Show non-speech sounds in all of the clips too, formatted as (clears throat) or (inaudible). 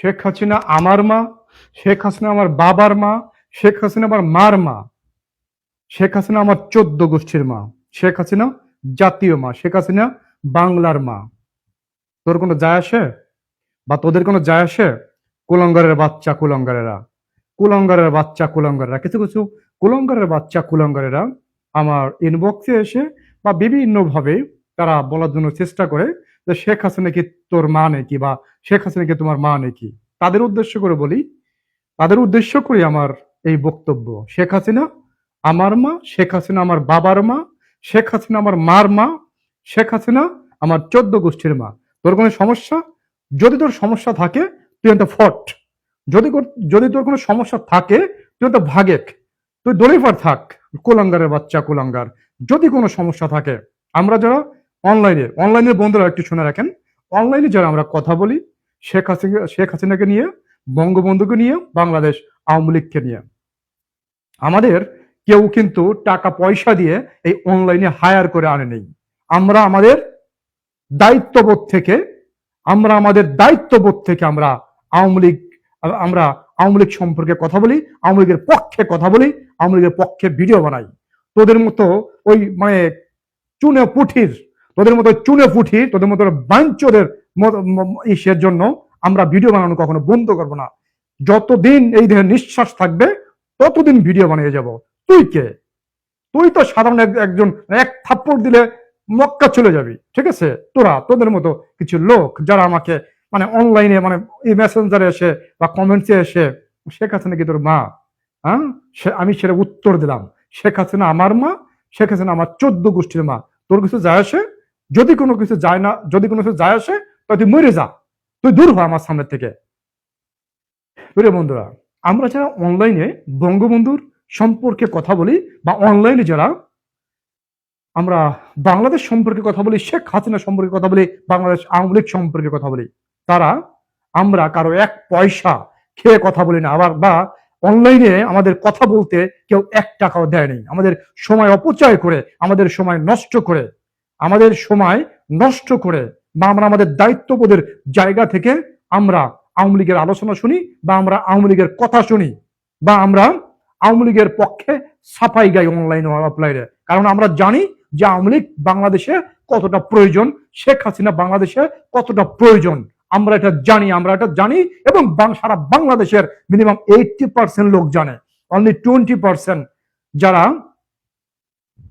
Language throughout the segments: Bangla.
শেখ হাসিনা আমার মা, শেখ হাসিনা আমার বাবার মা, শেখ হাসিনা আমার মার মা, শেখ হাসিনা আমার চোদ্দ গোষ্ঠীর মা, শেখ হাসিনা জাতীয় মা, শেখ হাসিনা বাংলার মা। তোর কোনো যায় আসে? বা তোদের কোনো যায় আসে? কুলঙ্গারের বাচ্চা কুলঙ্গারেরা, কুলঙ্গারের বাচ্চা কুলঙ্গারেরা, কিছু কিছু কুলঙ্গারের বাচ্চা কুলঙ্গারেরা আমার ইনবক্সে এসে বা বিভিন্নভাবে তারা বলার জন্য চেষ্টা করে যে শেখ হাসিনা কি তোর মা নাকি বা শেখ হাসিনা কি তোমার মা নাকি? তাদের উদ্দেশ্য করে বলি, তাদের উদ্দেশ্য করে আমার এই বক্তব্য। শেখ হাসিনা আমার মা, শেখ হাসিনা আমার বাবার মা, শেখ হাসিনা আমার মার মা, শেখ হাসিনা আমার চোদ্দ গোষ্ঠীর মা। তোর কোনো সমস্যা? যদি তোর সমস্যা থাকে, তুই একটা ফট। যদি যদি তোর কোনো সমস্যা থাকে, তুই একটা ভাগেক। তুই দলিফার থাক, কুলাঙ্গারের বাচ্চা কুলাঙ্গার। যদি কোনো সমস্যা থাকে, আমরা যারা অনলাইনে অনলাইনের বন্ধুরা একটু শুনে রাখেন। অনলাইনে যারা আমরা কথা বলি, শেখ হাসিনা, শেখ হাসিনাকে নিয়ে, বঙ্গবন্ধুকে নিয়ে, বাংলাদেশ আওয়ামী লীগকে নিয়ে। আমাদের কেউ কিন্তু টাকা, পয়সা দিয়ে এই অনলাইনে হায়ার করে আনে নেই। আমরা আমাদের দায়িত্ববোধ থেকে, আমরা আমাদের দায়িত্ববোধ থেকে আমরা আওয়ামী লীগ, আমরা আওয়ামী লীগ সম্পর্কে কথা বলি, আওয়ামী লীগের পক্ষে কথা বলি, আওয়ামী লীগের পক্ষে ভিডিও বানাই। তোদের মতো ওই মানে চুনে পুঠির তোদের মতো চুনে পুঠির তোদের মতো বাঞ্চরের ইসের জন্য আমরা ভিডিও বানানো কখনো বন্ধ করব না। যতদিন এই দেহে নিঃশ্বাস থাকবে, ততদিন ভিডিও বানিয়ে যাব। তুই কে? তুই তো সাধারণ একজন এক থাপ্পড় দিলে মক্কা চলে যাবি, ঠিক আছে? তোরা, তোদের মতো কিছু লোক যারা আমাকে মানে অনলাইনে মানে এই মেসেঞ্জারে এসে বা কমেন্টসে এসে, শেখ হাসিনা কি তোর মা? হ্যাঁ? আমি সেটা উত্তর দিলাম। শেখ হাসিনা আমার মা, শেখ হাসিনা আমার চোদ্দ গোষ্ঠীর মা। তোর কিছু যায় আসে? যদি কোনো কিছু যায় না, যদি কোনো কিছু যায় আসে, তাহলে তুই মরে যা। তুই দূর হ আমার সামনে থেকে। প্রিয় বন্ধুরা, আমরা যারা অনলাইনে বঙ্গবন্ধুর সম্পর্কে কথা বলি বা অনলাইনে যারা, আমরা বাংলাদেশ সম্পর্কে কথা বলি, শেখ হাসিনা সম্পর্কে কথা বলি, বাংলাদেশ আওয়ামী লীগ সম্পর্কে কথা বলি, তারা, আমরা কারও এক পয়সা খেয়ে কথা বলি না, আবার বা অনলাইনে আমাদের কথা বলতে কেউ এক টাকাও দেয়নি আমাদের সময় অপচয় করে, আমাদের সময় নষ্ট করে আমাদের সময় নষ্ট করে বা আমরা আমাদের দায়িত্ববোধের জায়গা থেকে আমরা আওয়ামী লীগের আলোচনা শুনি বা আমরা আওয়ামী লীগের কথা শুনি বা আমরা আওয়ামী লীগের পক্ষে সাফাই গাই অনলাইন অফলাইনে কারণ আমরা জানি যে আওয়ামী লীগ বাংলাদেশে কতটা প্রয়োজন, শেখ হাসিনা বাংলাদেশে কতটা প্রয়োজন। আমরা এটা জানি, আমরা এটা জানি এবং সারা বাংলাদেশের মিনিমাম এইটটি পার্সেন্ট লোক জানে। অনলি টোয়েন্টি পার্সেন্ট যারা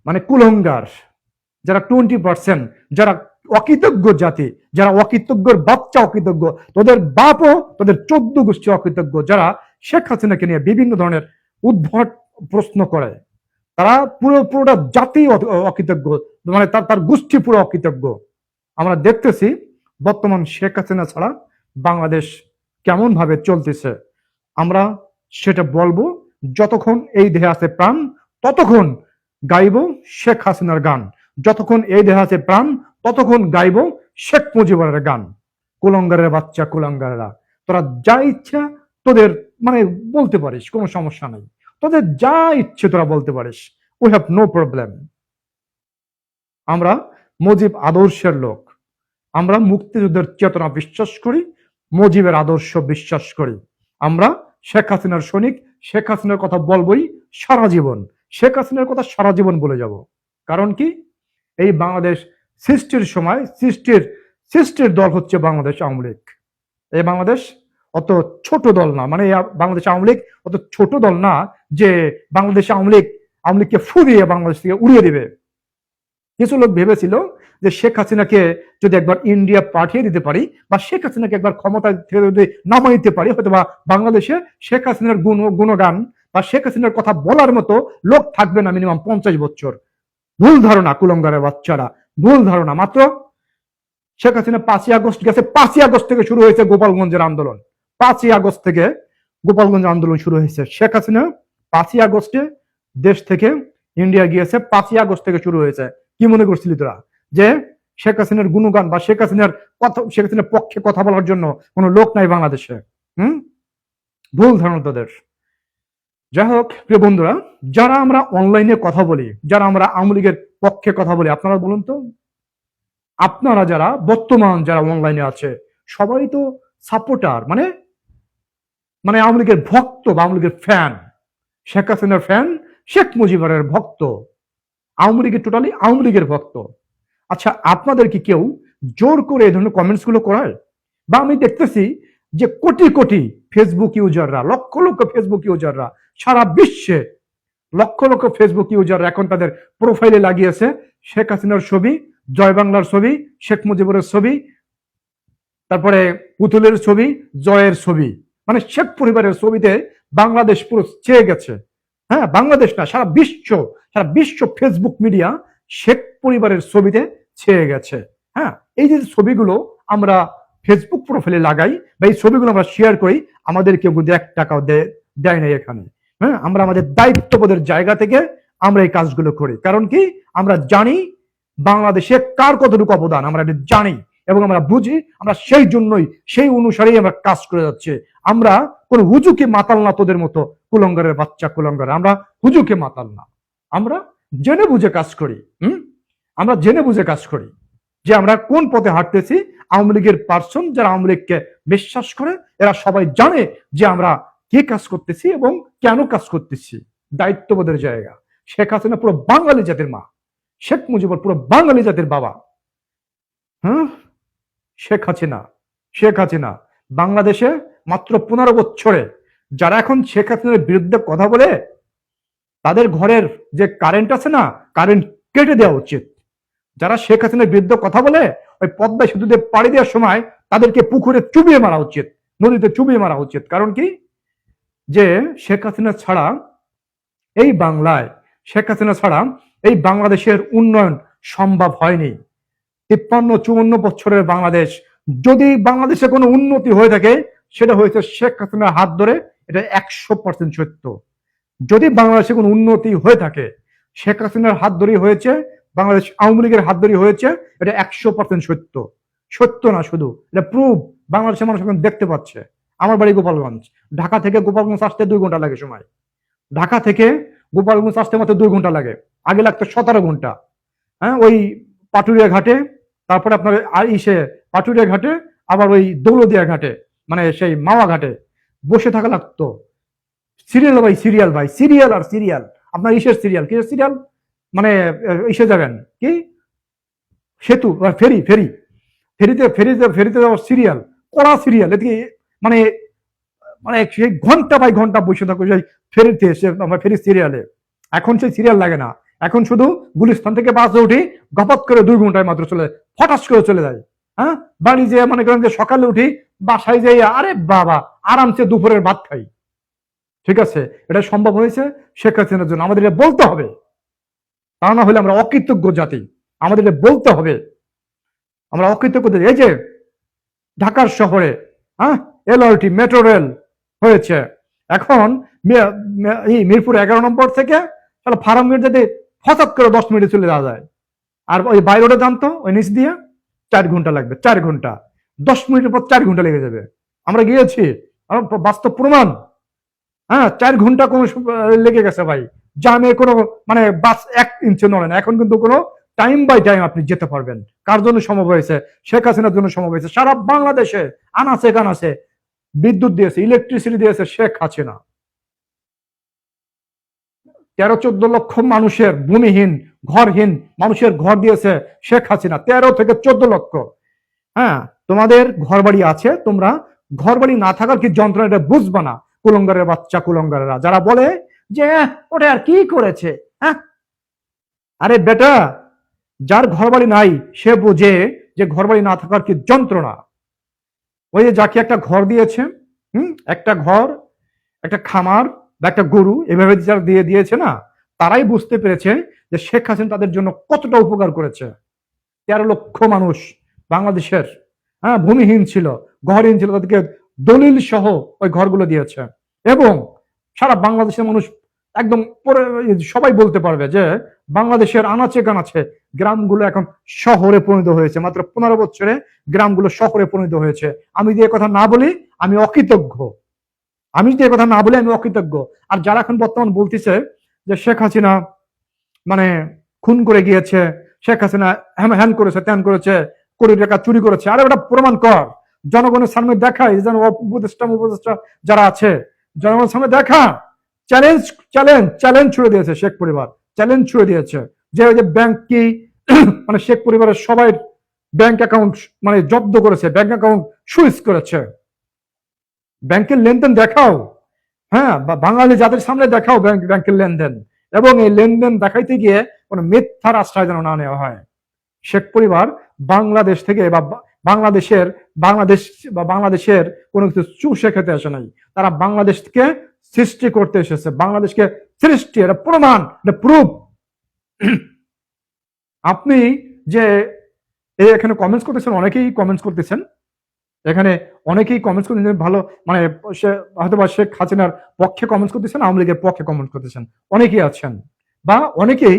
মানে কুলঙ্গার। যারা টোয়েন্টি পার্সেন্ট যারা অকৃতজ্ঞ জাতি, যারা অকৃতজ্ঞর বাচ্চা অকৃতজ্ঞ, তোদের বাপও তোদের চোদ্দ গোষ্ঠী অকৃতজ্ঞ, যারা শেখ হাসিনাকে নিয়ে বিভিন্ন ধরনের উদ্ভট প্রশ্ন করে, তারা পুরো, পুরোটা জাতি অকৃতজ্ঞ মানে তার তার গোষ্ঠী পুরো অকৃতজ্ঞ। আমরা দেখতেছি বর্তমান শেখ হাসিনা ছাড়া বাংলাদেশ কেমন ভাবে চলতেছে, আমরা সেটা বলব যতক্ষণ এই দেহে আছে প্রাণ, ততক্ষণ গাইব শেখ হাসিনার গান। যতক্ষণ এই দেহে আছে প্রাণ, ততক্ষণ গাইব শেখ মুজিবের গান। কুলঙ্গারের বাচ্চা, কুলঙ্গারেরা, তোরা যা ইচ্ছা তোদের মানে বলতে পারিস, কোনো সমস্যা নেই। তোদের যা ইচ্ছে তোরা বলতে পারিস। উই হ্যাভ নো প্রবলেম আমরা মুজিব আদর্শের লোক। আমরা মুক্তিযুদ্ধের চেতনা বিশ্বাস করি, মুজিবের আদর্শ বিশ্বাস করি। আমরা শেখ হাসিনার সৈনিক, শেখ হাসিনার কথা বলবই সারা জীবন। শেখ হাসিনার কথা সারা জীবন বলে যাব। কারণ কি? এই বাংলাদেশ সৃষ্টির সময়, সৃষ্টির সৃষ্টির দল হচ্ছে বাংলাদেশ আওয়ামী লীগ। এই বাংলাদেশ অত ছোট দল না মানে বাংলাদেশ আওয়ামী লীগ অত ছোট দল না যে বাংলাদেশ আওয়ামী লীগ, আওয়ামী লীগকে ফুরিয়ে বাংলাদেশ থেকে উড়িয়ে দেবে। কিছু লোক ভেবেছিল যে শেখ হাসিনাকে যদি একবার ইন্ডিয়া পাঠিয়ে দিতে পারি বা শেখ হাসিনাকে একবার ক্ষমতা থেকে যদি নামাই দিতে পারি হয়তো বা বাংলাদেশে শেখ হাসিনার গুণ, গুণগান বা শেখ হাসিনার কথা বলার মতো লোক থাকবে না মিনিমাম পঞ্চাশ বছর। ভুল ধারণা, কুলঙ্গারের বাচ্চারা, ভুল ধারণা। মাত্র শেখ হাসিনা পাঁচই আগস্ট গেছে, পাঁচই আগস্ট থেকে শুরু হয়েছে গোপালগঞ্জের আন্দোলন। পাঁচই আগস্ট থেকে গোপালগঞ্জ আন্দোলন শুরু হয়েছে। শেখ হাসিনা পাঁচই আগস্টে দেশ থেকে ইন্ডিয়া গিয়েছে, পাঁচই আগস্ট থেকে শুরু হয়েছে। কি মনে করছিলি তোরা? যে শেখ হাসিনার গুণগান বা শেখ হাসিনার কথা, শেখ হাসিনার পক্ষে কথা বলার জন্য কোনো লোক নাই বাংলাদেশে, হুম? ভুল ধারণা তাদের। যাই হোক প্রিয় বন্ধুরা, যারা আমরা অনলাইনে কথা বলি, যারা আমরা আওয়ামী লীগের পক্ষে কথা বলি, আপনারা বলুন তো, আপনারা যারা, বর্তমান যারা অনলাইনে আছে, সবাই তো সাপোর্টার মানে মানে আওয়ামী লীগের ভক্ত বা আওয়ামী লীগের ফ্যান শেখ হাসিনার ফ্যান শেখ মুজিবুরের ভক্ত, আওয়ামী লীগের টোটালি আওয়ামী লীগের ভক্ত। আচ্ছা আপনাদের কি কেউ জোর করে এই ধরনের কমেন্টসগুলো করায়? বা আমি দেখতেছি যে কোটি কোটি ফেসবুক ইউজাররা লক্ষ লক্ষ ফেসবুক ইউজাররা সারা বিশ্বে, লক্ষ লক্ষ ফেসবুক ইউজার এখন তাদের প্রোফাইলে লাগিয়েছে। শেখ হাসিনার ছবি, জয় বাংলার ছবি, শেখ মুজিবুরের ছবি, তারপরে পুতুলের ছবি, জয়ের ছবি। মানে শেখ পরিবারের ছবিতে বাংলাদেশ পুরো চেয়ে গেছে। হ্যাঁ বাংলাদেশ না, সারা বিশ্ব সারা বিশ্ব ফেসবুক মিডিয়া শেখ পরিবারের ছবিতে ছেয়ে গেছে। হ্যাঁ এই যে ছবিগুলো আমরা ফেসবুক প্রোফাইলে লাগাই বা এই ছবিগুলো আমরা শেয়ার করি, আমাদের কেউ কিন্তু এক টাকাও দেয় না এখানে। হ্যাঁ আমরা আমাদের দায়িত্ববোধের জায়গা থেকে আমরা এই কাজগুলো করি। কারণ কি? আমরা জানি বাংলাদেশে কার কতটুকু অবদান, আমরা এটা জানি এবং আমরা বুঝি, আমরা সেই জন্যই, সেই অনুসারেই আমরা কাজ করে যাচ্ছে। আমরা কোন হুজুকে মাতাল না তোদের মতো কুলঙ্গারের বাচ্চা, কুলঙ্গার। আমরা হুজুকে মাতাল না। আমরা জেনে বুঝে কাজ করি, হুম? আমরা জেনে বুঝে কাজ করি। যে আমরা কোন পথে হাঁটতেছি, আওয়ামী লীগের পার্সন যারা আওয়ামী লীগকে বিশ্বাস করে, এরা সবাই জানে যে আমরা কি কাজ করতেছি এবং কেন কাজ করতেছি। দায়িত্ববোধের জায়গা। শেখ হাসিনা পুরো বাঙালি জাতির মা। শেখ মুজিবুর পুরো বাঙালি জাতির বাবা। হ্যাঁ শেখ হাসিনা। শেখ হাসিনা। বাংলাদেশে মাত্র পনেরো বছরে যারা এখন শেখ হাসিনার বিরুদ্ধে কথা বলে, তাদের ঘরের যে কারেন্ট আছে না কারেন্ট কেটে দেওয়া উচিত। যারা শেখ হাসিনার বিরুদ্ধে কথা বলে, ওই পদ্মা সেতুতে পাড়ি দেওয়ার সময় তাদেরকে পুকুরে চুবিয়ে মারা উচিত, নদীতে চুবিয়ে মারা উচিত। কারণ কি? যে শেখ হাসিনা ছাড়া এই বাংলায়, শেখ হাসিনা ছাড়া এই বাংলাদেশের উন্নয়ন সম্ভব হয়নি। তিপ্পান্ন, চুয়ান্ন বছরের বাংলাদেশ, যদি বাংলাদেশে কোনো উন্নতি হয়ে থাকে, সেটা হয়েছে শেখ হাসিনার হাত ধরে এটা একশো পার্সেন্ট সত্য। যদি বাংলাদেশে কোনো উন্নতি হয়ে থাকে, শেখ হাসিনার হাত ধরেই হয়েছে বাংলাদেশ আওয়ামী লীগের হাত ধরেই হয়েছে, এটা একশো পার্সেন্ট সত্য। সত্য না শুধু, এটা প্রুভ বাংলাদেশের মানুষ এখন দেখতে পাচ্ছে। আমার বাড়ি গোপালগঞ্জ। ঢাকা থেকে গোপালগঞ্জ আসতে দুই ঘণ্টা লাগে সময়। ঢাকা থেকে গোপালগঞ্জ আসতে মাত্র দুই ঘণ্টা লাগে। আগে লাগতো সতেরো ঘণ্টা। হ্যাঁ ওই পাটুরিয়া ঘাটে, তারপরে আপনার আর ইসে পাটুরিয়া ঘাটে, আবার ওই দৌলদিয়া ঘাটে মানে সেই মাওয়া ঘাটে। বসে থাকা লাগতো। সিরিয়াল ভাই সিরিয়াল ভাই, সিরিয়াল আর সিরিয়াল। আপনার ইসের সিরিয়াল, কিসের সিরিয়াল? মানে ইসে যাবেন। কি? সেতু ফেরি ফেরি। ফেরিতে ফেরিতে ফেরিতে যাওয়ার সিরিয়াল কড়া সিরিয়াল এদিকে মানে মানে সেই ঘণ্টা বাই ঘণ্টা বসে থাকো, সেই ফেরিতে সে আমার ফেরি সিরিয়ালে এখন সেই সিরিয়াল লাগে না। এখন শুধু গুলিস্তান থেকে বাসে উঠি, গপাত করে দুই ঘন্টায় মাত্র চলে যায়, ফটাস করে চলে যায়। হ্যাঁ? বাড়ি যে মনে করেন যে সকালে উঠি, বাসায় যাই আরে বাবা, আরামসে দুপুরের ভাত খাই। ঠিক আছে? এটা সম্ভব হয়েছে শেখ হাসিনার জন্য। আমাদের এটা বলতে হবে। তা না হলে আমরা অকৃতজ্ঞ জাতি। আমাদের এটা বলতে হবে। আমরা অকৃতজ্ঞ। এই যে ঢাকার শহরে হ্যাঁ এলআরটি, মেট্রো রেল হয়েছে। এখন মিরপুর এগারো নম্বর থেকে তাহলে ফার্ম গেট যদি হঠাৎ করে দশ মিনিটে চলে যাওয়া যায়। আর ওই বাই রোডে জানতো ওই নিচ দিয়ে চার ঘণ্টা লাগবে, চার ঘণ্টা। দশ মিনিটের পর চার ঘণ্টা লেগে যাবে। আমরা গিয়েছি বাস্তব প্রমাণ। হ্যাঁ চার ঘণ্টা কোনো লেগে গেছে ভাই। জামে কোনো মানে বাস এক ইঞ্চি নড়ে না। এখন কিন্তু কোনো টাইম বাই টাইম আপনি যেতে পারবেন। কার জন্য সম্ভব হয়েছে? শেখ হাসিনার জন্য সম্ভব হয়েছে। সারা বাংলাদেশে আনাচে কানাচে বিদ্যুৎ দিয়েছে ইলেকট্রিসিটি দিয়েছে শেখ হাসিনা। তেরো চোদ্দ লক্ষ মানুষের ভূমিহীন, ঘরহীন মানুষের ঘর দিয়েছে শেখ হাসিনা। তেরো থেকে চোদ্দ লক্ষ। হ্যাঁ তোমাদের ঘর বাড়ি আছে, তোমরা ঘর বাড়ি না থাকার কি যন্ত্রণা এটা বুঝবা না, কুলঙ্গারের বাচ্চা কুলঙ্গারেরা। যারা বলে যে "আহ, ওটা আর কি করেছে? হ্যাঁ? আরে বেটা যার ঘর বাড়ি নাই সে বোঝে যে ঘর বাড়ি না থাকার কি যন্ত্রণা। ওই যে যাকে একটা ঘর দিয়েছে হুম একটা ঘর একটা খামার বা একটা গরু এভাবে যারা দিয়ে দিয়েছে না তারাই বুঝতে পেরেছে যে শেখ হাসিনা তাদের জন্য কতটা উপকার করেছে। তেরো লক্ষ মানুষ বাংলাদেশের হ্যাঁ ভূমিহীন ছিল ঘরহীন ছিল তাদেরকে দলিল সহ ওই ঘরগুলো দিয়েছে। এবং সারা বাংলাদেশের মানুষ একদম পরে- সবাই বলতে পারবে যে বাংলাদেশের আনাচে কানাচে গ্রামগুলো এখন শহরে পরিণত হয়েছে। মাত্র পনেরো বছরে গ্রামগুলো শহরে পরিণত হয়েছে। আমি যে কথা না বলি, আমি অকৃতজ্ঞ। আমি যদি কথা না বলি, আমি অকৃতজ্ঞ। আর যারা এখন বর্তমান বলতেছে যে শেখ হাসিনা মানে খুন করে গিয়েছে, শেখ হাসিনা হ্যান হ্যান করেছে, ত্যান করেছে, কোটি টাকা চুরি করেছে। আরে ওটা প্রমাণ কর। জনগণের সামনে দেখায় যেন উপদেষ্টা উপদেষ্টা যারা আছে জনগণের সামনে দেখা। চ্যালেঞ্জ চ্যালেঞ্জ চ্যালেঞ্জ ছুড়ে দিয়েছে শেখ পরিবার। চ্যালেঞ্জ ছুড়ে দিয়েছে। যে ওই যে ব্যাংক কি (clears throat) মানে শেখ পরিবারের সবাই ব্যাংক অ্যাকাউন্ট মানে জব্দ করেছে ব্যাংক অ্যাকাউন্ট সুইচ করেছে। ব্যাংকের লেনদেন দেখাও। হ্যাঁ বা বাঙালি যাদের সামনে দেখাও ব্যাংক ব্যাংকের লেনদেন। এবং এই লেনদেন দেখাইতে গিয়ে কোনো মিথ্যার আশ্রয় যেন না নেওয়া হয়। শেখ পরিবার বাংলাদেশ থেকে বা- বাংলাদেশের, বাংলাদেশ বা বাংলাদেশের কোনো কিছু চুষে খেতে আসে নাই। তারা বাংলাদেশকে সৃষ্টি করতে এসেছে। বাংলাদেশকে সৃষ্টি, এটা প্রমাণ, এটা প্রুফ (clears throat) আপনি যে এই এখানে কমেন্টস করতেছেন, অনেকেই কমেন্টস করতেছেন। এখানে অনেকেই কমেন্টস করতেছেন, ভালো মানে সে হয়তো বা শেখ হাসিনার পক্ষে কমেন্টস করতেছেন, আওয়ামী লীগের পক্ষে কমেন্ট করতেছেন। অনেকেই আছেন। বা অনেকেই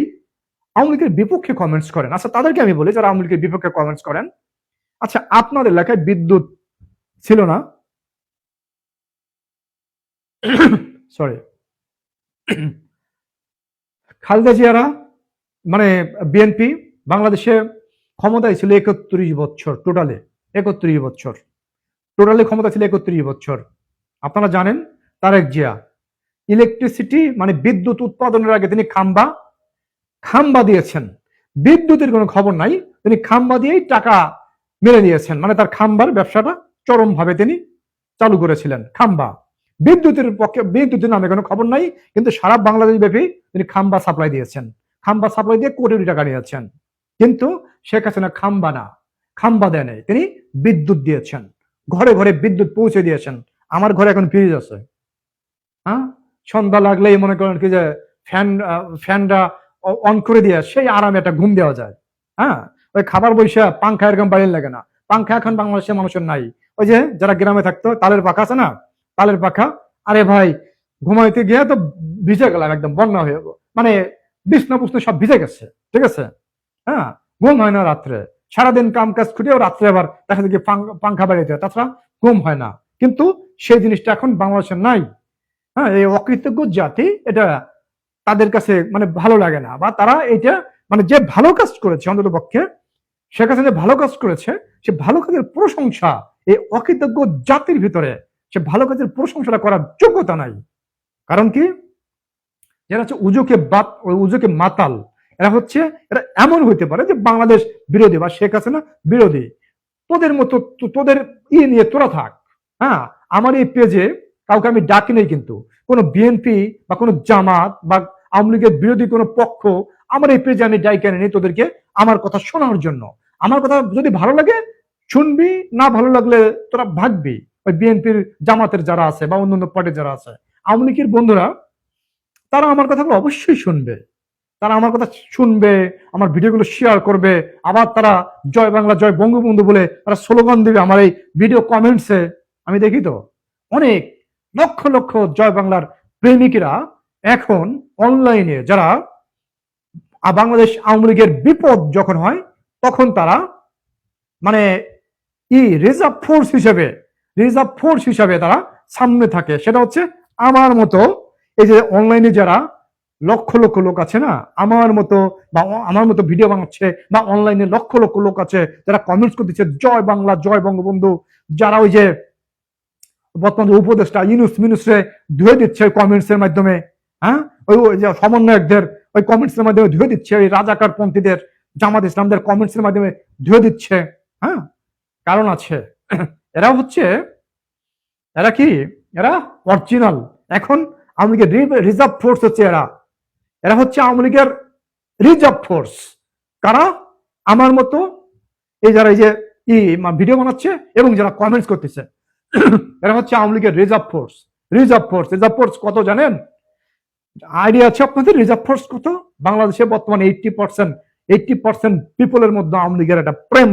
আওয়ামী লীগের বিপক্ষে কমেন্টস করেন। আচ্ছা তাদেরকে আমি বলি যারা আওয়ামী লীগের বিপক্ষে কমেন্টস করেন। আচ্ছা আপনার এলাকায় বিদ্যুৎ ছিল না? সরি খালেদা জিয়ারা মানে বিএনপি বাংলাদেশে ক্ষমতায় ছিল একত্রিশ বছর, টোটালে একত্রিশ বছর। টোটালে ক্ষমতা ছিল একত্রিশ বছর। আপনারা জানেন, তারেক জিয়া। ইলেকট্রিসিটি মানে বিদ্যুৎ উৎপাদনের আগে তিনি খাম্বা খাম্বা দিয়েছেন। বিদ্যুতের কোনো খবর নাই, তিনি খাম্বা দিয়েই টাকা মেরে দিয়েছেন মানে তার খাম্বার ব্যবসাটা চরমভাবে তিনি চালু করেছিলেন। খাম্বা। বিদ্যুতের পক্ষে বিদ্যুতের নামে কোনো খবর নাই, কিন্তু সারা বাংলাদেশ ব্যাপী তিনি খাম্বা সাপ্লাই দিয়েছেন। খাম্বা সাপ্লাই দিয়ে কোটি কোটি টাকা নিয়েছেন। কিন্তু শেখ হাসিনা খাম্বা না। খাম্বা দেয় নাই। তিনি বিদ্যুৎ দিয়েছেন। ঘরে ঘরে বিদ্যুৎ পৌঁছে দিয়েছেন। আমার ঘরে এখন ফ্রিজ আছে। হ্যাঁ? সন্ধ্যা লাগলেই মনে করেন কি যে ফ্যান ফ্যানটা অন করে দিয়ে সেই আরামে একটা ঘুম দেওয়া যায়। হ্যাঁ? ওই খাবার বৈশা পাংখা এরকম বাড়ির লাগে না। পাংখা এখন বাংলাদেশের মানুষের নাই। ওই যে যারা গ্রামে থাকতো, তালের পাখা আছে না? তালের পাখা। আরে ভাই, ঘুমাইতে গিয়ে তো ভিজে গেলাম একদম, বন্যা হয়ে। মানে বিষ্ণু পুষ্ণ সব ভিজে গেছে, ঠিক আছে? হ্যাঁ ঘুম হয় না রাত্রে। সারাদিন কাম কাজ খুঁটেও রাত্রে আবার দেখা যায় পাংখা বাড়িতে তাছাড়া ঘুম হয় না। কিন্তু সেই জিনিসটা এখন বাংলাদেশে নাই। হ্যাঁ এই অকৃতজ্ঞ জাতি, এটা তাদের কাছে মানে ভালো লাগে না। বা তারা এটা মানে যে ভালো কাজ করেছে অন্তত পক্ষে কাছে যে ভালো কাজ করেছে, সে ভালো কাজের প্রশংসা এই অকৃতজ্ঞ জাতির ভিতরে, সে ভালো কাজের প্রশংসাটা করার যোগ্যতা নাই। কারণ কি? যারা হচ্ছে উজুকে বাত, উজুকে মাতাল। এরা হচ্ছে, এরা এমন হইতে পারে যে বাংলাদেশ বিরোধী বা শেখ হাসিনা বিরোধী। তোদের মতো তোদের ইয়ে নিয়ে তোরা থাক। হ্যাঁ আমার এই পেজে কাউকে আমি ডাকি নেই কিন্তু। কোনো বিএনপি বা কোনো জামাত বা আওয়ামী লীগের বিরোধী কোনো পক্ষ আমার এই পেজে আমি ডাইকে নেই তোদেরকে আমার কথা শোনার জন্য। আমার কথা যদি ভালো লাগে, শুনবি, না ভালো লাগলে তোরা ভাগবি। ওই বিএনপির জামাতের যারা আছে বা অন্যান্য পার্টির যারা আছে, আওয়ামী লীগের বন্ধুরা, তারা আমার কথাগুলো অবশ্যই শুনবে। তারা আমার কথা শুনবে, আমার ভিডিওগুলো শেয়ার করবে। আবার তারা জয় বাংলা, জয় বঙ্গবন্ধু বলে তারা স্লোগান দিবে আমার এই ভিডিও কমেন্টসে আমি দেখি তো, অনেক লক্ষ লক্ষ জয় বাংলার প্রেমিকেরা এখন অনলাইনে যারা আ- বাংলাদেশ আওয়ামী লীগের বিপদ যখন হয়, তখন তারা মানে ই রিজার্ভ ফোর্স হিসেবে রিজার্ভ ফোর্স হিসাবে তারা সামনে থাকে। সেটা হচ্ছে আমার মতো এই যে অনলাইনে যারা লক্ষ লক্ষ লোক আছে না, আমার মতো বা আমার মতো ভিডিও বানাচ্ছে বা অনলাইনে লক্ষ লক্ষ লোক আছে, যারা কমেন্টস করতেছে, জয় বাংলা, জয় বঙ্গবন্ধু। যারা ওই যে বর্তমান উপদেষ্টা ইনুস মিনুসে ধুয়ে দিচ্ছে কমেন্টস এর মাধ্যমে হ্যাঁ? ওই যে সমন্বয়কদের ওই কমেন্টস এর মাধ্যমে ধুয়ে দিচ্ছে, ওই রাজাকার পন্থীদের, জামাত ইসলামদের কমেন্টস এর মাধ্যমে ধুয়ে দিচ্ছে হ্যাঁ? কারণ আছে, এরা হচ্ছে, এরা কি? এরা অরিজিনাল এখন আওয়ামী লীগের রিজার্ভ ফোর্স হচ্ছে এরা। এরা হচ্ছে আওয়ামী লীগের রিজার্ভ ফোর্স কারা? আমার মতো এই যারা এই যে ই ভিডিও বানাচ্ছে এবং যারা কমেন্টস করতেছে, এরা হচ্ছে আওয়ামী লীগের reserve force reserve force reserve force কত জানেন? আইডিয়া আছে আপনাদের? রিজার্ভ ফোর্স কত? বাংলাদেশে বর্তমানে এইটটি পার্সেন্ট এইটটি পার্সেন্ট পিপলের মধ্যে আওয়ামী লীগের একটা প্রেম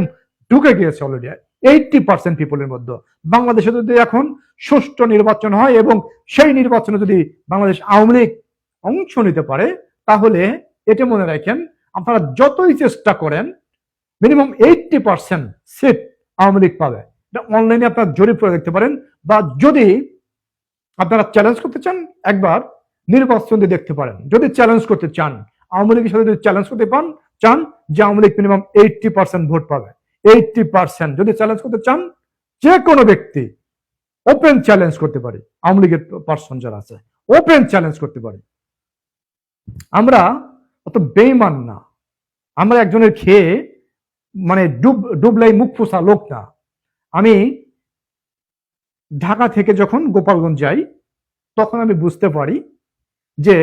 ঢুকে গিয়েছে অলরেডি এইটটি পার্সেন্ট পিপলের মধ্যে। বাংলাদেশে যদি এখন সুষ্ঠু নির্বাচন হয় এবং সেই নির্বাচনে যদি বাংলাদেশ আওয়ামী লীগ অংশ নিতে পারে, তাহলে এটা মনে রাখেন, আপনারা যতই চেষ্টা করেন minimum eighty percent seat Awami League পাবে। এটা অনলাইনে আপনারা জরিপ করে দেখতে পারেন, বা যদি আপনারা চ্যালেঞ্জ করতে চান, একবার নির্বাচন দেখতে পারেন। যদি চ্যালেঞ্জ করতে চান, আওয়ামী লীগের সাথে যদি চ্যালেঞ্জ করতে পান, চান যে Awami League minimum eighty percent vote পাবে। এইটটি পার্সেন্ট যদি চ্যালেঞ্জ করতে চান, যে কোনো ব্যক্তি ওপেন চ্যালেঞ্জ করতে পারে। আওয়ামী লীগের পার্সন যারা আছে ওপেন চ্যালেঞ্জ করতে পারে। আমরা অত বেইমান না। আমরা একজনের খেয়ে মানে ডুব, ডুবলাই মুখ ফোসা লোক না। আমি ঢাকা থেকে যখন গোপালগঞ্জ যাই, তখন আমি বুঝতে পারি যে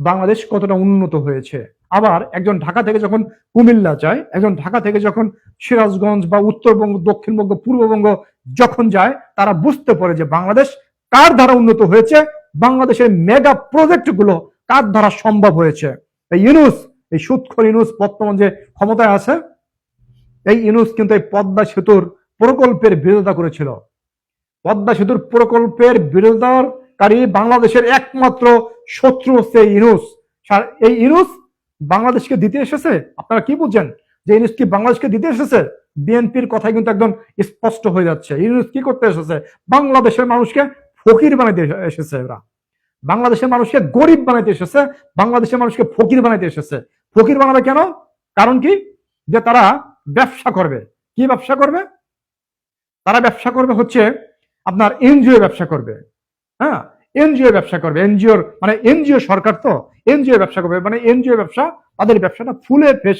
বাংলাদেশ কতটা উন্নত হয়েছে। আবার একজন ঢাকা থেকে যখন কুমিল্লা যায়, একজন ঢাকা থেকে যখন সিরাজগঞ্জ বা উত্তরবঙ্গ, দক্ষিণবঙ্গ, পূর্ববঙ্গ যখন যায়, তারা বুঝতে পারে যে বাংলাদেশ কার দ্বারা উন্নত হয়েছে, বাংলাদেশের মেগা প্রজেক্টগুলো কার দ্বারা সম্ভব হয়েছে। এই ইউনুস, এই সুৎখর ইউনুস বর্তমান যে ক্ষমতায় আছে, এই ইউনুস কিন্তু এই পদ্মা সেতুর প্রকল্পের বিরোধিতা করেছিল। পদ্মা সেতুর প্রকল্পের বিরোধিতাকারী বাংলাদেশের একমাত্র শত্রু হচ্ছে এই ইনুস এই ইনুস বাংলাদেশকে দিতে এসেছে? আপনারা কি বুঝছেন? যে ইনুস কি বাংলাদেশকে দিতে এসেছে? বিএনপির কথাই কিন্তু একদম স্পষ্ট হয়ে যাচ্ছে। ইনুস কি করতে এসেছে? বাংলাদেশের মানুষকে ফকির বানাইতে এসেছে এরা। বাংলাদেশের মানুষকে গরিব বানাইতে এসেছে। বাংলাদেশের মানুষকে ফকির বানাইতে এসেছে। ফকির বানাবে কেন? কারণ কি? যে তারা ব্যবসা করবে। কি ব্যবসা করবে? তারা ব্যবসা করবে হচ্ছে আপনার এনজিও ব্যবসা করবে। হ্যাঁ? এনজিও ব্যবসা করবে। এনজিওর মানে এনজিও সরকার তো, এনজিও ব্যবসা করবে। মানে এনজিও ব্যবসা, তাদের ব্যবসাটা ফুলে ফেস,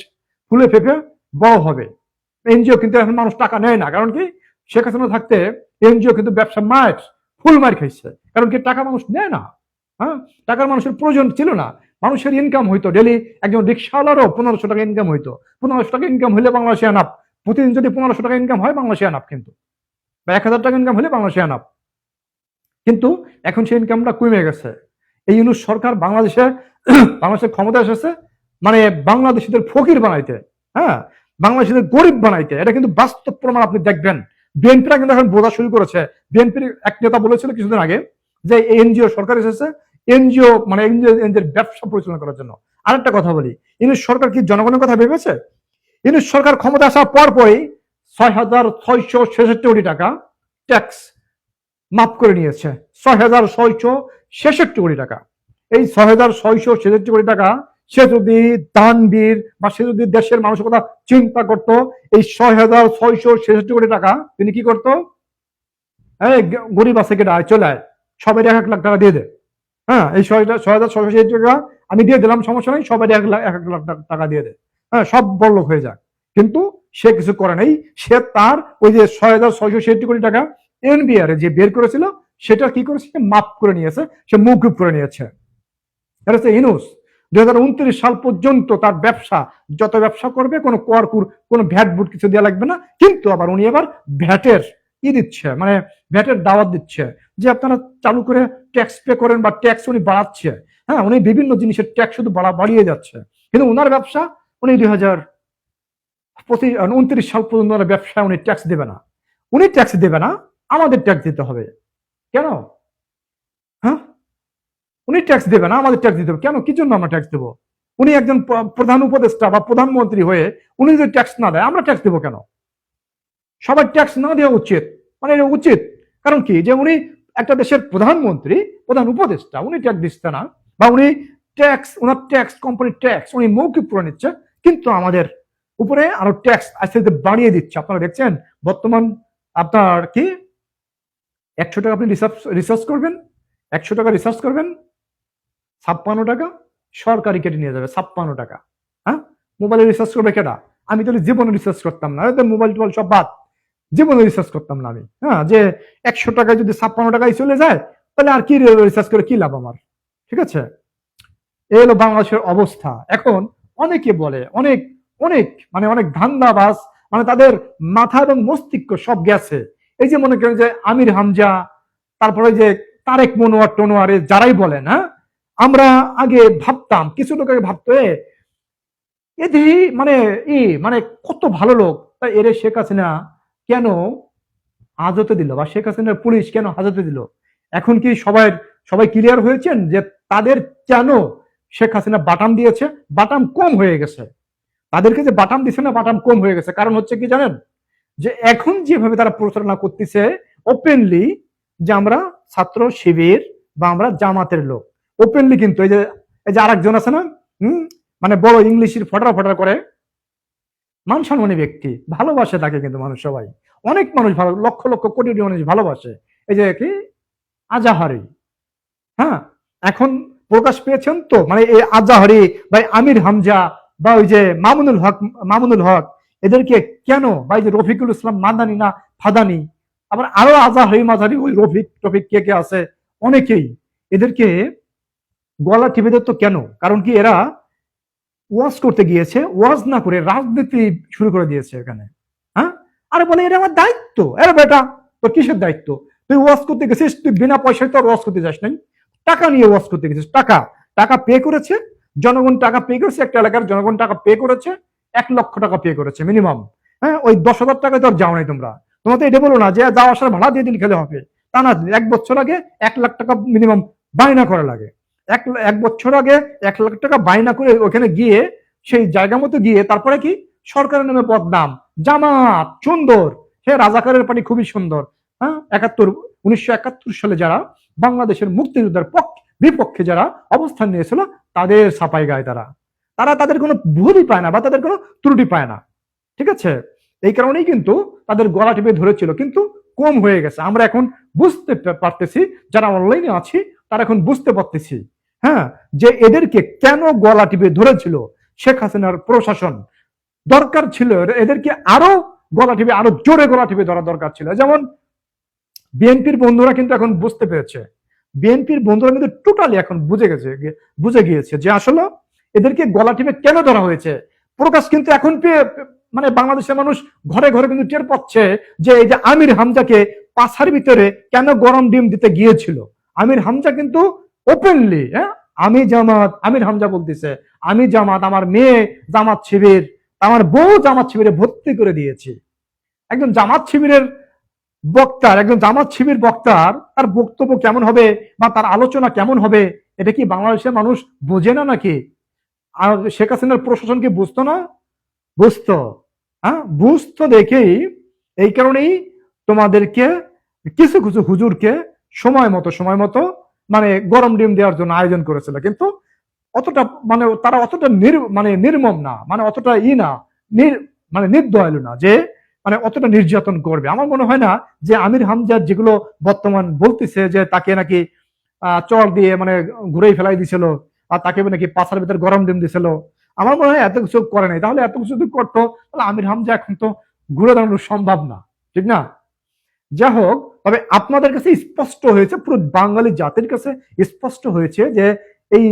ফুলে ফেপে বড় হবে। এনজিও কিন্তু এখন মানুষ টাকা নেয় না। কারণ কি? শেখ হাসিনা থাকতে এনজিও কিন্তু ব্যবসা মার, ফুল মার খাইছে। কারণ কি? টাকা মানুষ নেয় না। হ্যাঁ? টাকার মানুষের প্রয়োজন ছিল না। মানুষের ইনকাম হইতো। ডেলি একজন রিক্সাওয়ালারও পনেরোশো টাকা ইনকাম হইতো। পনেরোশো টাকা ইনকাম হলে বাংলাদেশে আনাপ। প্রতিদিন যদি পনেরোশো টাকা ইনকাম হয়, বাংলাদেশে আনাপ কিন্তু। বা এক হাজার টাকা ইনকাম হলে বাংলাদেশে আনাপ। কিন্তু এখন সেই ইনকামটা কমে গেছে। এই ইউনুস সরকার বাংলাদেশে বাংলাদেশের ক্ষমতা এসেছে মানে বাংলাদেশিদের ফকির বানাইতে হ্যাঁ? বাংলাদেশিদের গরিব বানাইতে। এটা কিন্তু বাস্তব প্রমাণ আপনি দেখবেন। বিএনপিরা কিন্তু এখন বোঝা শুরু করেছে। বিএনপির এক নেতা বলেছিল কিছুদিন আগে যে এনজিও সরকার এসেছে, এনজিও মানে এনজিও ব্যবসা পরিচালনা করার জন্য। আরেকটা কথা বলি ইউনুস সরকার কি জনগণের কথা ভেবেছে? ইউনুস সরকার ক্ষমতা আসার পরপরই ছয় হাজার ছয়শো ছেষট্টি কোটি টাকা ট্যাক্স মাফ করে নিয়েছে। ছয় হাজার ছয়শো ছেষট্টি কোটি টাকা। এই ছয় হাজার ছয়শো ছেষট্টি কোটি টাকা সে যদি দানবীর বা সে যদি দেশের মানুষের কথা চিন্তা করত, এই ছয় হাজার ছয়শো ছেষট্টি কোটি টাকা তিনি কি করতো? গরিব আছে কেটে চলে আয়। সবাই এক এক লাখ টাকা দিয়ে দে। হ্যাঁ এই ছয় হাজার ছয় হাজার ছয়শো ছেষট্টি টাকা আমি দিয়ে দিলাম, সমস্যা নেই সবাই এক লাখ এক এক লাখ টাকা- দিয়ে দে। হ্যাঁ সব বড়লোক হয়ে যাক। কিন্তু সে কিছু করে নাই। সে তার ওই যে ছয় হাজার ছয়শো ছেষট্টি কোটি টাকা এনবিআর যে বের করেছিল, সেটা কি করেছে? মাফ করে নিয়েছে, সে মৌকুব করে নিয়েছে। ইনুস। দুই হাজার উনত্রিশ সাল পর্যন্ত তার ব্যবসা, যত ব্যবসা করবে, কোনো কর, কুর, কোনো ভ্যাট বুট কিছু দেওয়া লাগবে না। কিন্তু আবার উনি এবার ভ্যাটের ই দিচ্ছে মানে ভ্যাটের দাওয়াত দিচ্ছে, যে আপনারা চালু করে ট্যাক্স পে করেন বা ট্যাক্স উনি বাড়াচ্ছে। হ্যাঁ উনি বিভিন্ন জিনিসের ট্যাক্স শুধু বাড়া, বাড়িয়ে যাচ্ছে। কিন্তু ওনার ব্যবসা, উনি দুই হাজার পঁচিশ, উনত্রিশ সাল পর্যন্ত ব্যবসায় উনি ট্যাক্স দেবে না। উনি ট্যাক্স দেবে না আমাদের ট্যাক্স দিতে হবে। কেন? হ্যাঁ? উনি ট্যাক্স দেবে না, আমাদের ট্যাক্স দিতে হবে। কেন? কি জন্য আমরা ট্যাক্স দেবো? উনি একজন প্রধান উপদেষ্টা বা প্রধানমন্ত্রী হয়ে উনি যদি ট্যাক্স না দেয়, আমরা ট্যাক্স দেবো কেন? সবার ট্যাক্স না দেওয়া উচিত। মানে এটা উচিত। কারণ কি? যে উনি একটা দেশের প্রধানমন্ত্রী, প্রধান উপদেষ্টা, উনি ট্যাক্স দিচ্ছে না বা উনি ট্যাক্স ওনার ট্যাক্স কোম্পানির ট্যাক্স উনি মৌখিক করে নিচ্ছে, কিন্তু আমাদের উপরে আরও ট্যাক্স আস্তে আস্তে বাড়িয়ে দিচ্ছে। আপনারা দেখছেন? বর্তমান আপনার কি? একশো টাকা আপনি রিসার্চ রিসার্চ করবেন, একশো টাকা রিসার্চ করবেন, ছাপ্পান্ন টাকা সরকারি কেটে নিয়ে যাবে, ছাপ্পান্ন টাকা। হ্যাঁ? মোবাইলে রিসার্চ করবে কেটা আমি তাহলে জীবনে রিসার্চ করতাম না। মোবাইল টোবাইল সব বাদ। জীবনে রিসার্চ করতাম না আমি। হ্যাঁ? যে একশো টাকায় যদি ছাপ্পান্ন টাকায় চলে যায়, তাহলে আর কি রিসার্চ করে কি লাভ আমার? ঠিক আছে? এই হলো বাংলাদেশের অবস্থা। এখন অনেকে বলে, অনেক অনেক মানে অনেক ধান্দাবাজ মানে তাদের মাথা এবং মস্তিষ্ক সব গেছে। এই যে মনে করেন যে আমির হামজা, তারপরে যে তারেক মনোয়ার টনোয়ারে যারাই বলেন হ্যাঁ? আমরা আগে ভাবতাম, কিছু লোক আগে ভাবতো এদি মানে ই মানে কত ভালো লোক তাই এরে শেখ হাসিনা কেন হাজতে দিল বা শেখ হাসিনার পুলিশ কেন হাজতে দিল? এখন কি সবাই সবাই ক্লিয়ার হয়েছেন যে তাদের কেন শেখ হাসিনা বাটাম দিয়েছে? বাটাম কম হয়ে গেছে। তাদেরকে যে বাটাম দিছে না, বাটাম কম হয়ে গেছে। কারণ হচ্ছে কি জানেন? যে এখন যেভাবে তারা প্রচারণা করতেছে ওপেনলি যে আমরা ছাত্র, শিবির বা আমরা জামাতের লোক। ওপেনলি কিন্তু এই যে এই যে আরেকজন আছে না, হুম মানে বড় ইংলিশের ফটার ফটার করে মান সম্মানী ব্যক্তি, ভালোবাসে তাকে কিন্তু মানুষ সবাই। অনেক মানুষ ভালো, লক্ষ লক্ষ কোটি মানুষ ভালোবাসে। এই যে কি? আজাহারি। হ্যাঁ এখন প্রকাশ পেয়েছেন তো মানে এই আজাহারি বা আমির হামজা বা ওই যে মামুনুল হক মামুনুল হক এদেরকে কেন? বা যে রফিকুল ইসলাম মাদানি না, ফাদানি? আবার আরও আজাহারি মাঝারি ওই রফিক টফিক কে কে আছে? অনেকেই। এদেরকে গলা টিপে তো কেন? কারণ কি এরা ওয়াজ করতে গিয়েছে, ওয়াজ না করে রাজনীতি শুরু করে দিয়েছে এখানে। হ্যাঁ? আরে বলে, এটা আমার দায়িত্ব। আরে বেটা, তোর কিসের দায়িত্ব? তুই ওয়াজ করতে গেছিস, তুই বিনা পয়সায় তো ওয়াজ করতে যাস নাই। টাকা নিয়ে ওয়াজ করতে গেছিস, টাকা। টাকা পে করেছে, জনগণ টাকা পে করেছে, একটা এলাকার জনগণ টাকা পে করেছে এক লক্ষ টাকা পে করেছে মিনিমাম হ্যাঁ ওই দশ হাজার টাকায় তো আর যাও নাই তোমরা। তোমরা তো এটা বলো না যে যাওয়া আসার ভাড়া দিয়ে দিন খেলে হবে। তা না, এক বছর আগে এক লাখ টাকা মিনিমাম বায়না করা লাগে। এক এক বছর আগে এক লাখ টাকা বায়না করে ওখানে গিয়ে, সেই জায়গা মতো গিয়ে তারপরে কি? সরকারের নামে বদনাম। জামাত, সুন্দর। সে রাজাকারের পানি খুবই সুন্দর। হ্যাঁ একাত্তর, উনিশশো একাত্তর সালে যারা বাংলাদেশের মুক্তিযোদ্ধার পক্ষ, বিপক্ষে যারা অবস্থান নিয়েছিল, তাদের সাপাই গায় তারা। তারা তাদের কোনো ভুলই পায় না বা তাদের কোনো ত্রুটি পায় না। ঠিক আছে? এই কারণেই কিন্তু তাদের গলা টিপে ধরেছিল, কিন্তু কম হয়ে গেছে। আমরা এখন বুঝতে পারতেছি, যারা অনলাইনে আছি, তারা এখন বুঝতে পারতেছি হ্যাঁ? যে এদেরকে কেন গলা টিপে ধরেছিল শেখ হাসিনার প্রশাসন? দরকার ছিল এদেরকে আরও গলা টিপে, আরও জোরে গলা টিপে ধরা দরকার ছিল। যেমন বিএনপির বন্ধুরা কিন্তু এখন বুঝতে পেরেছে। বিএনপির বন্ধুরা কিন্তু টোটালি এখন বুঝে গেছে, বুঝে গিয়েছে যে আসলে এদেরকে গলা টিপে কেন ধরা হয়েছে? প্রকাশ কিন্তু এখন মানে বাংলাদেশের মানুষ ঘরে ঘরে কিন্তু টের পাচ্ছে যে এই যে আমির হামজাকে পাছার ভিতরে কেন গরম ডিম দিতে গিয়েছিল? আমির হামজা কিন্তু ওপেনলি হ্যাঁ? আমি জামাত, আমির হামজা বলতেছে, আমি জামাত, আমার মেয়ে জামাত শিবির, আমার বউ জামাত শিবিরে ভর্তি করে দিয়েছি। একজন জামাত শিবিরের বক্তার, একজন জামাত শিবির বক্তার, তার বক্তব্য কেমন হবে বা তার আলোচনা কেমন হবে, এটা কি বাংলাদেশের মানুষ বোঝে না নাকি? আর শেখ হাসিনার প্রশাসন কি বুঝতো না? বুঝতো। হ্যাঁ? বুঝতো দেখেই এই কারণেই তোমাদেরকে কিছু কিছু হুজুরকে সময় মতো সময় মতো মানে গরম ডিম দেওয়ার জন্য আয়োজন করেছিল। কিন্তু অতটা মানে তারা অতটা নির মানে নির্মম না মানে অতটা ই না, নির মানে নির্দয়ালু না যে মানে অতটা নির্যাতন করবে। আমার মনে হয় না যে আমির হামজার যেগুলো বর্তমান বলতেছে যে তাকে নাকি চর দিয়ে মানে ঘুরেই ফেলাই দিছিল আর তাকে নাকি পাশার ভিতরে গরম ডিম দিছিল। আমার মনে হয় এত কিছু করে নাই। তাহলে এত কিছু যদি করতো, তাহলে আমির হামজা এখন তো ঘুরে দাঁড়ানো সম্ভব না। ঠিক না? যাই হোক, তবে আপনাদের কাছে স্পষ্ট হয়েছে, পুরো বাঙালি জাতির কাছে স্পষ্ট হয়েছে যে এই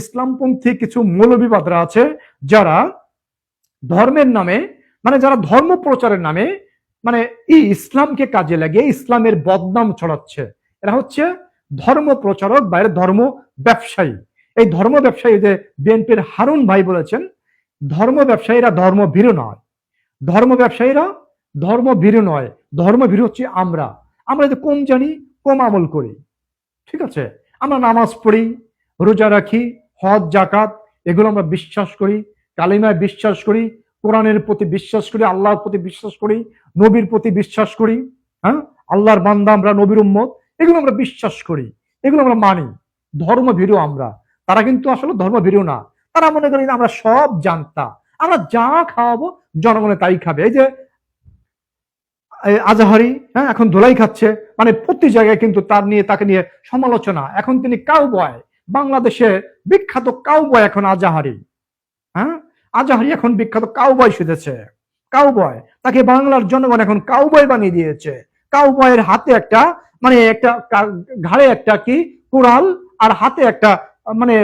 ইসলামপন্থী কিছু মৌলবিবাদরা আছে যারা ধর্মের নামে মানে যারা ধর্ম প্রচারের নামে মানে এই ইসলামকে কাজে লাগিয়ে ইসলামের বদনাম ছড়াচ্ছে। এরা হচ্ছে ধর্ম প্রচারক বা এরা ধর্ম ব্যবসায়ী। এই ধর্ম ব্যবসায়ী যে বিএনপির হারুন ভাই বলেছেন, ধর্ম ব্যবসায়ীরা ধর্ম ভীরু নয়। ধর্ম ব্যবসায়ীরা ধর্ম ভীরু নয়। ধর্ম ভীরু হচ্ছে আমরা। আমরা যে কম জানি, কম আমল করি। ঠিক আছে? আমরা নামাজ পড়ি, রোজা রাখি, হজ জাকাত এগুলো আমরা বিশ্বাস করি, কালিমায় বিশ্বাস করি, কোরআনের প্রতি বিশ্বাস করি, আল্লাহর প্রতি বিশ্বাস করি, নবীর প্রতি বিশ্বাস করি হ্যাঁ? আল্লাহর বান্দা আমরা, নবীর উম্মত, এগুলো আমরা বিশ্বাস করি। এগুলো আমরা মানি। ধর্মভীরু আমরা। তারা কিন্তু আসলে ধর্মভীরু না। তারা মনে করি যে আমরা সব জানতা। আমরা যা খাওয়াবো জনগণে তাই খাবে। এই যে আজাহারি হ্যাঁ এখন ধোলাই খাচ্ছে। মানে প্রতি জায়গায় কিন্তু তার নিয়ে, তাকে নিয়ে সমালোচনা। এখন তিনি কাউ বয় বাংলাদেশে বিখ্যাত কাউ বয় এখন আজাহারি। হ্যাঁ আজাহারি এখন বিখ্যাত কাউ বয় সেজেছে কাউ বয় তাকে বাংলার জনগণ এখন কাউ বয় বানিয়ে দিয়েছে। কাউ বয়ের হাতে একটা মানে একটা ঘাড়ে একটা কি, কুড়াল, আর হাতে একটা মানে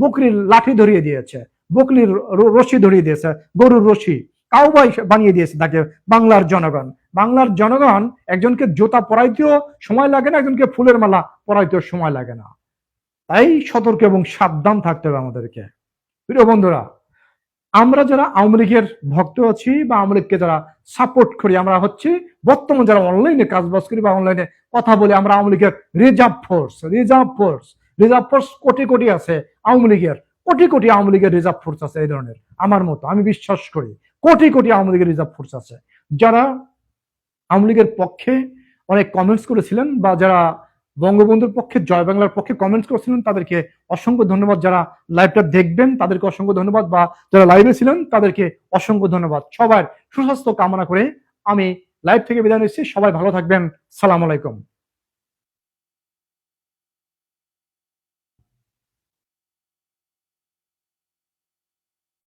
বকরির লাঠি ধরিয়ে দিয়েছে, বকরির রশি ধরিয়ে দিয়েছে, গরুর রশি কাউ বানিয়ে দিয়েছে তাকে, বাংলার জনগণ। বাংলার জনগণ একজনকে জুতা পরাইতেও সময় লাগে না, একজনকে ফুলের মালা পরাইতেও সময় লাগে না। তাই সতর্ক এবং সাবধান থাকতে হবে আমাদেরকে। প্রিয় বন্ধুরা, আমরা যারা আওয়ামী লীগের ভক্ত আছি বা আওয়ামী লীগকে যারা সাপোর্ট করি, আমরা হচ্ছে বর্তমান যারা অনলাইনে কাজবাজ করি বা অনলাইনে কথা বলি, আমরা আওয়ামী লীগের reserve force reserve force reserve force কোটি কোটি আছে আওয়ামী লীগের। কোটি কোটি আওয়ামী লীগের রিজার্ভ ফোর্স আছে এই ধরনের, আমার মতো, আমি বিশ্বাস করি। কোটি কোটি আওয়ামী লীগের রিজার্ভ ফোর্স আছে। যারা আওয়ামী লীগের পক্ষে অনেক কমেন্টস করেছিলেন বা যারা বঙ্গবন্ধুর পক্ষে, জয় বাংলার পক্ষে কমেন্টস করেছিলেন, তাদেরকে অসংখ্য ধন্যবাদ। যারা লাইভটা দেখবেন, তাদেরকে অসংখ্য ধন্যবাদ। বা যারা লাইভে ছিলেন, তাদেরকে অসংখ্য ধন্যবাদ। সবার সুস্বাস্থ্য কামনা করে আমি লাইভ থেকে বিদায় নিচ্ছি। সবাই ভালো থাকবেন। সালাম আলাইকুম।